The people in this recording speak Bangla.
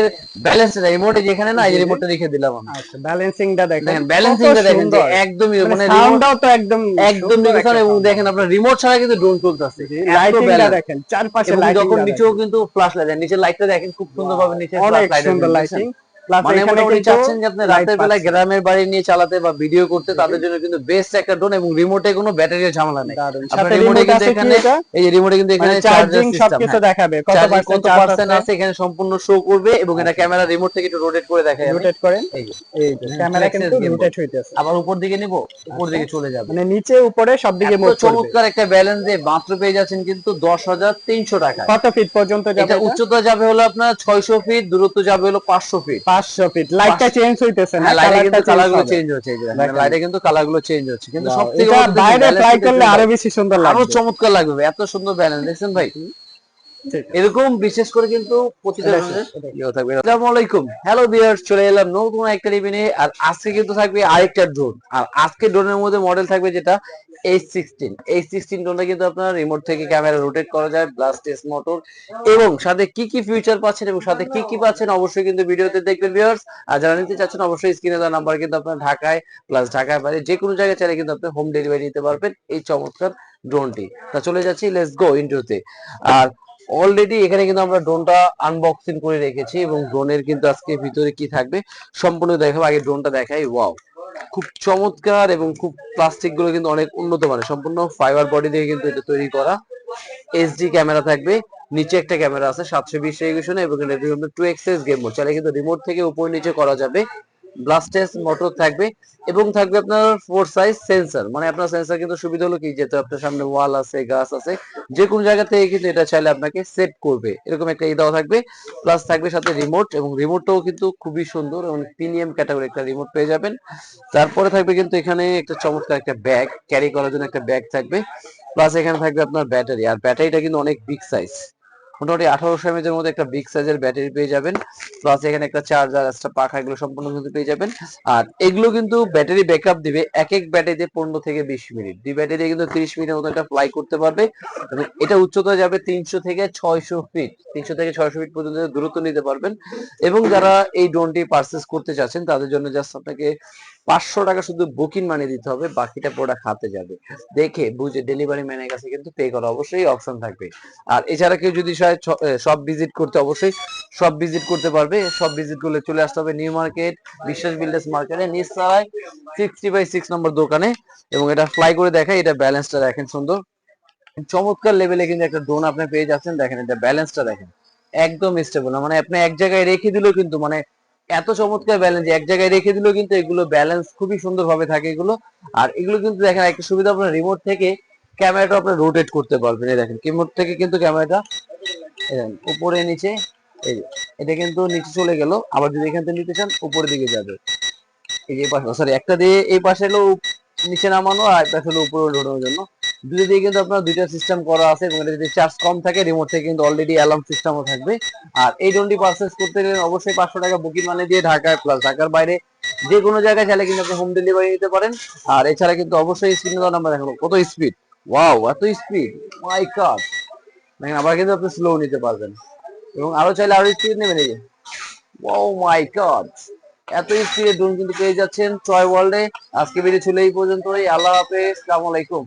রিমোটের ব্যালেন্সটা রিমোটে যেখানে না এই রিমোটটা রেখে দিলাম আচ্ছা ব্যালেন্সিংটা দেখেন। দেখেন ব্যালেন্সিংটা দেখেন একদমই মানে মানে সাউন্ডটাও তো একদম একদম নিখুঁত এবং দেখেন আপনার রিমোট ছাড়া কিন্তু ড্রোন চলতেছে। লাইটিংটা দেখেন চারপাশে লাইটিং যখন নিচেও কিন্তু ফ্ল্যাশ লাইট নিচে লাইটটা দেখেন খুব সুন্দর ভাবে নিচে ফ্ল্যাশ লাইট সুন্দর লাইটিং মানে মোটামুটি চাচ্ছেন যে আপনি রাতের বেলায় গ্রামের বাড়ি নিয়ে চালাতে বা ভিডিও করতে তাদের জন্য কিন্তু বেস্ট একটা ড্রোন এবং রিমোটে কোনো ব্যাটারির ঝামেলা নেই। আপনার রিমোটে কিন্তু এখানে এই যে রিমোটে কিন্তু এখানে চার্জিং চার্জিং সবকিছু দেখাবে। কত কত পার্সেন্ট পার্সেন্ট আছে এখানে সম্পূর্ণ শো করবে এবং এটা ক্যামেরা রিমোট থেকে একটু রোটেট করে দেখায় রোটেট করেন। এই যে, ক্যামেরা কিন্তু রোটেট হইতেছে। আবার উপর দিকে নিব উপর দিকে চলে যাবে। মানে নিচে উপরে সব দিকে চমৎকার একটা ব্যালেন্স দিয়ে মাত্র পেয়ে যাচ্ছেন কিন্তু দশ হাজার তিনশো টাকা কত ফিট পর্যন্ত যাবে এটা? উচ্চতা যাবে হলো আপনার ছয়শো ফিট দূরত্ব যাবে হলো পাঁচশো ফিট 500 ফিট লাইটটা চেঞ্জ হইতেছে না হ্যাঁ লাইটে কিন্তু চেঞ্জ হচ্ছে। লাইটে কিন্তু চেঞ্জ হচ্ছে। কিন্তু বাইরে করলে আরও বেশি সুন্দর আরও লাগবে। চমৎকার লাগবে এত সুন্দর ব্যালেন্স দেখছেন ভাই। এরকম বিশেষ করে কিন্তু আসসালামু আলাইকুম। হ্যালো ভিউয়ার্স চলে এলাম নতুন একটা রিভিনে আর আজকে কিন্তু থাকবে আরেকটা ড্রোন আর আজকে ড্রোনের মধ্যে মডেল থাকবে যেটা এইচ সিক্সটিন এইচ সিক্সটিন ড্রোনটা কিন্তু আপনার রিমোট থেকে ক্যামেরা রোটেট করা যায় ব্লাস্টেস মোটর এবং সাথে কি কি ফিচার পাচ্ছেন এবং সাথে কি কি পাচ্ছেন অবশ্যই কিন্তু ভিডিওতে দেখবেন ভিউয়ার্স আর যারা নিতে চাচ্ছেন অবশ্যই স্ক্রিনে দেওয়া নাম্বার কিন্তু আপনার ঢাকায় প্লাস ঢাকায় বাইরে যে কোনো জায়গায় চাইলে কিন্তু আপনি হোম ডেলিভারি দিতে পারবেন এই চমৎকার ড্রোনটি তা চলে যাচ্ছি লেটস গো ইন্টুতে আর অলরেডি এখানে কিন্তু আমরা ড্রোনটা আনবক্সিং করে রেখেছি এবং ড্রোনের কিন্তু আজকে ভিতরে কি থাকবে সম্পূর্ণ দেখাবো। আগে ড্রোনটা দেখাই ওয়াও খুব চমৎকার এবং খুব প্লাস্টিকগুলো কিন্তু অনেক উন্নত মানের। সম্পূর্ণ ফাইবার বডি দিয়ে কিন্তু এটা তৈরি করা। এইচডি ক্যামেরা থাকবে, নিচে একটা ক্যামেরা আছে, সাতশো বিশ রেগুলেশনে এবং টু এক্সেস গেম মোড চাইলে কিন্তু রিমোট থেকে উপর নিচে করা যাবে। ব্লাস্টেস মোটর থাকবে এবং থাকবে আপনার ফোর সাইজ সেন্সর মানে আপনার সেন্সর কিন্তু সুবিধা হলো কি যেহেতু আপনার সামনে ওয়াল আছে, গাছ আছে, যে কোনো জায়গা থেকে কিন্তু এটা চাইলে আপনাকে সেট করবে। এরকম একটা ই দেওয়া থাকবে। প্লাস থাকবে সাথে রিমোট এবং রিমোটটাও কিন্তু খুবই সুন্দর এবং প্রিমিয়াম ক্যাটাগরি একটা রিমোট পেয়ে যাবেন। তারপরে থাকবে কিন্তু এখানে একটা চমৎকার একটা ব্যাগ ক্যারি করার জন্য একটা ব্যাগ থাকবে। প্লাস এখানে থাকবে আপনার ব্যাটারি আর ব্যাটারিটা কিন্তু অনেক বিগ সাইজ মোটামুটি আঠারোশো এমএজ এর মধ্যে একটা বিগ সাইজের ব্যাটারি পেয়ে যাবেন। প্লাস এখানে একটা চার্জার একটা পাখা, এগুলো সম্পূর্ণ কিন্তু পেয়ে যাবেন। আর এগুলো কিন্তু ব্যাটারি ব্যাকআপ দিবে এক এক ব্যাটারিতে পনেরো থেকে বিশ মিনিট। দুই ব্যাটারি কিন্তু তিরিশ মিনিটের মতো এটা ফ্লাই করতে পারবে। এবং এটা উচ্চতা যাবে তিনশো থেকে ছয়শো ফিট তিনশো থেকে ছয়শো ফিট পর্যন্ত দূরত্ব নিতে পারবেন। এবং যারা এই ড্রোনটি পারচেস করতে চাচ্ছেন, তাদের জন্য জাস্ট আপনাকে পাঁচশো টাকা শুধু বুকিং মানি দিতে হবে, বাকিটা প্রোডাক্ট হাতে যাবে। দেখে, বুঝে ডেলিভারি ম্যানের কাছে কিন্তু পে করা অবশ্যই অপশন থাকবে। আর এছাড়া কেউ যদি সব ভিজিট করতে, অবশ্যই সব ভিজিট করতে পারবে। সব ভিজিট করলে চলে আসতে হবে নিউ মার্কেট বিশ্বাস বিল্ডার্স মার্কেটে নিচতলায় সিক্সটি বাই সিক্স নম্বর দোকানে। এবং এটা ফ্লাই করে দেখায়, এটা ব্যালেন্সটা দেখেন সুন্দর। চমৎকার লেভেলে কিন্তু একটা ড্রোন আপনি পেয়ে যাচ্ছেন। দেখেন, এটা ব্যালেন্সটা দেখেন। একদম স্টেবল মানে আপনি এক জায়গায় রেখে দিলেও কিন্তু মানে এত চমৎকার ব্যালেন্স এক জায়গায় রেখে দিলেও কিন্তু এগুলো ব্যালেন্স খুবই সুন্দর ভাবে থাকে এগুলো। আর এগুলো কিন্তু দেখেন একটা সুবিধা আপনার রিমোট থেকে ক্যামেরাটা আপনি রোটেট করতে পারবেন। এই দেখেন রিমোট থেকে কিন্তু ক্যামেরাটা উপরে নিচে এই যে, এটা কিন্তু নিচে চলে গেল। আবার যদি এখান থেকে নিতে চান উপরের দিকে যাবে। এই যে পাশে সরি একটা দিয়ে এই পাশে উপ- নিচে নামানো আর একটা হলো উপরে ওঠানোর জন্য। দুটো দিয়ে কিন্তু আপনার দুইটা সিস্টেম করা আছে এবং এটা যদি চার্জ কম থাকে রিমোট থেকে কিন্তু অলরেডি অ্যালার্ম সিস্টেমও থাকবে। আর এই ড্রোনটি পারচেস করতে গেলে অবশ্যই পাঁচশো টাকা বুকিং মানে দিয়ে ঢাকায় প্লাস ঢাকার বাইরে যে কোনো জায়গায় চাইলে কিন্তু আপনি হোম ডেলিভারি নিতে পারেন। আর এছাড়া কিন্তু অবশ্যই স্ক্রিনে দেওয়া নাম্বার কত স্পিড ওয়াও এত স্পিড মাই গড দেখেন, আবার কিন্তু আপনি স্লো নিতে পারবেন। এবং আরও চাইলে আরও স্পিড নেবেন এই যে। ও মাই গড এত স্পিডে ড্রোন কিন্তু পেয়ে যাচ্ছেন টয় ওয়ার্ল্ডে আজকে ভিডিও ছিল এই পর্যন্তই। আল্লাহ হাফেজ, আসসালামু আলাইকুম।